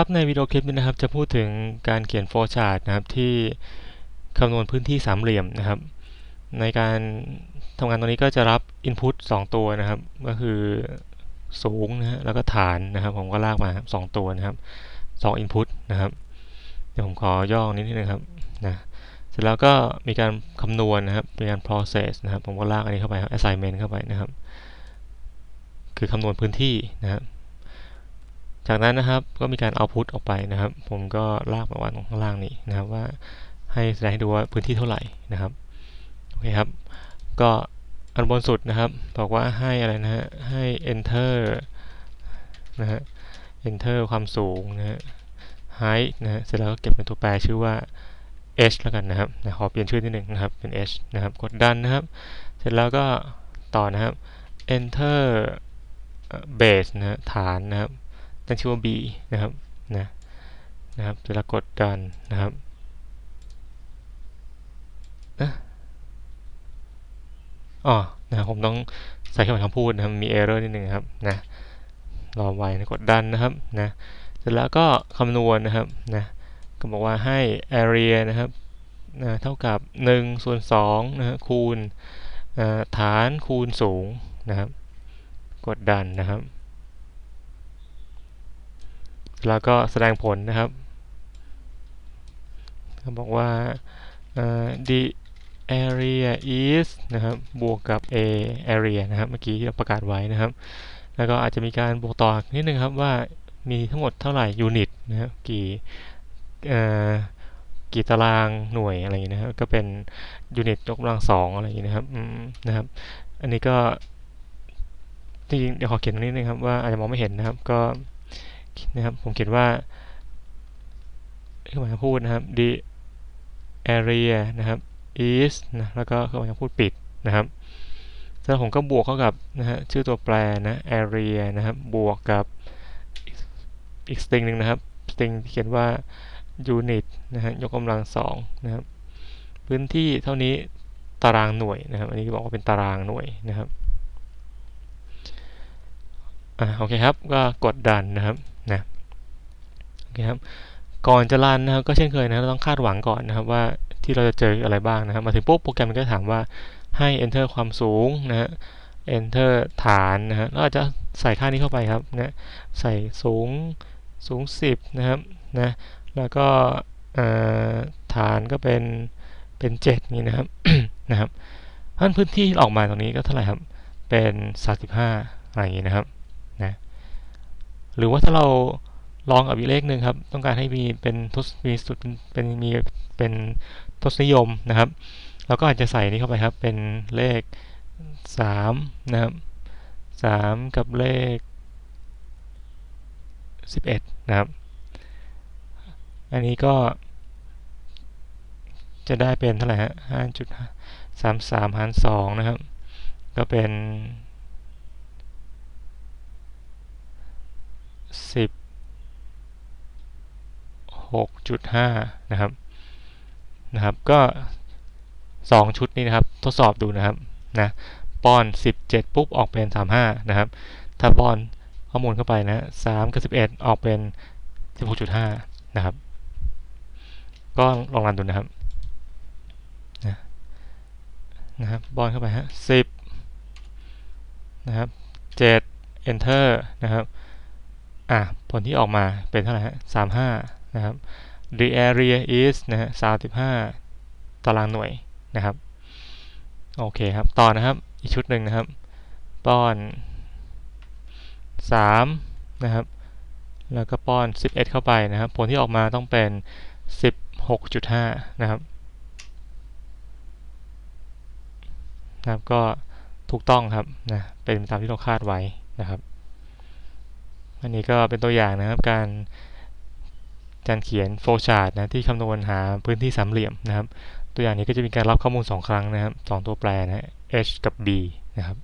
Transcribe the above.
ครับในวิดีโอคลิปนี้นะครับ จะพูดถึงการเขียนโฟล์ชาร์ตนะครับที่คำนวณพื้นที่สามเหลี่ยมนะครับ ในการทำงานตรงนี้ก็จะรับ Input 2 ตัวนะครับ ก็คือสูงนะฮะแล้วก็ฐานนะครับ ผมก็ลากมาครับสองตัวนะครับ 2 Input นะครับ เดี๋ยวผมขอย่อนิดนึงครับนะเสร็จแล้วก็มีการคำนวณนะครับมีการ process นะครับ ผมก็ลากอันนี้เข้าไปครับ assignment เข้าไปนะครับ คือคำนวณพื้นที่นะครับ จากนั้นนะครับก็มีการเอาพุตออกไปนะครับ ผมก็ลากมาวางตรงข้างล่างนี้นะครับว่าให้แสดงให้ดูว่าพื้นที่เท่าไหร่นะครับโอเคครับ ก็อันบนสุดนะครับบอกว่าให้อะไรนะฮะให้ enter นะฮะ enter ความสูงนะฮะ height นะฮะเสร็จแล้วก็เก็บเป็นตัวแปรชื่อว่า h แล้วกันนะครับนะขอเปลี่ยนชื่อนิดหนึ่งนะครับเป็น h นะครับกดดันนะครับ เสร็จแล้วก็ต่อนะครับ enter base นะฮะฐานนะครับ ตั้งชื่อว่า b นะครับนะนะครับเสร็จแล้วกดดันนะครับนะอ๋อนะผมต้องใส่เข้าไปคำพูดนะครับมี error นิดนึงครับนะรอไว้นะกดดันนะครับนะเสร็จแล้วก็คำนวณนะครับนะก็บอกว่าให้ area นะครับนะเท่ากับ1ส่วน2นะฮะคูณฐานคูณสูงนะครับ กดดันนะครับ แล้วก็แสดงผลนะครับเขาบอกว่า uh, the area is นะครับบวกกับ a area นะครับเมื่อกี้ที่เราประกาศไว้นะครับ แล้วก็อาจจะมีการบวกต่อนิดนึงครับว่ามีทั้งหมดเท่าไหร่ยูนิตนะครับกี่กี่ตารางหน่วยอะไรอย่างนี้นะครับก็เป็นยูนิตยกกำลังสองอะไรอย่างนี้นะครับนะครับ อันนี้ก็จริงๆเดี๋ยวขอเขียนตรงนี้นึงครับว่าอาจจะมองไม่เห็นนะครับก็ นะครับ ผมเขียนว่าเครื่องหมายคำพูดนะครับ the area นะครับ is นะแล้วก็เครื่องหมายคำพูดปิดนะครับแล้วผมก็บวกเข้ากับนะฮะชื่อตัวแปรนะ area นะครับ บวกกับอีก string หนึ่งนะครับ string เขียนว่า unit นะฮะยกกำลังสองนะครับ พื้นที่เท่านี้ตารางหน่วยนะครับ อันนี้บอกว่าเป็นตารางหน่วยนะครับอ่าโอเคครับ ก็กดดันนะครับ นะโอเคครับก่อนจะรันนะครับก็เช่นเคยนะเราต้องคาดหวังก่อนนะครับว่าที่เราจะเจออะไรบ้างนะครับมาถึงปุ๊บโปรแกรมมันก็ถามว่าให้ enter ความสูงนะฮะ enter ฐานนะฮะเราอาจจะใส่ค่านี้เข้าไปครับนะใส่สูงสูง 10 นะครับนะแล้วก็ฐานก็เป็นเป็น 7 นี่นะครับนะครับพันพื้นที่ออกมาตรงนี้ก็เท่าไหร่ครับ เป็น 35 อะไรอย่างนี้นะครับนะ หรือว่าถ้าเราลองกับอีกเลขหนึ่งครับ ต้องการให้มีเป็นทศมีสุดเป็นมีเป็นทศนิยมนะครับเราก็อาจจะใส่นี้เข้าไปครับ เป็นเลข 3 นะครับ 3 กับเลข 11 นะครับ อันนี้ก็จะได้เป็นเท่าไหร่ฮะ5.33หาร2นะครับ ก็เป็น สิบหกจุดห้านะครับนะครับ ก็สองชุดนี้นะครับ ทดสอบดูนะครับนะป้อนสิบเจ็ดปุ๊บออกเป็นสามห้านะครับ ถ้าป้อนข้อมูลเข้าไปนะสามกับสิบเอ็ดออกเป็นสิบหกจุดห้านะครับ ก็ลองรันดูนะครับนะนะครับป้อนเข้าไปฮะสิบนะครับเจ็ด enter นะครับ อะผลที่ออกมาเป็นเท่าไหร่ฮะสามห้านะครับ the area is นะฮะสามสิบห้าตารางหน่วยนะครับ โอเคครับ ต่อนะครับ อีกชุดหนึ่งนะครับ ป้อนสามนะครับ แล้วก็ป้อนสิบเอ็ดเข้าไปนะครับ ผลที่ออกมาต้องเป็นสิบหกจุดห้านะครับนะครับก็ถูกต้องครับนะเป็นตามที่เราคาดไว้นะครับ อันนี้ก็เป็นตัวอย่างนะครับ การการเขียนโฟลชาร์ดนะที่คำนวณหาพื้นที่สามเหลี่ยมนะครับ ตัวอย่างนี้ก็จะมีการรับข้อมูล 2 ครั้งนะครับ2ตัวแปรนะ h กับ b นะครับ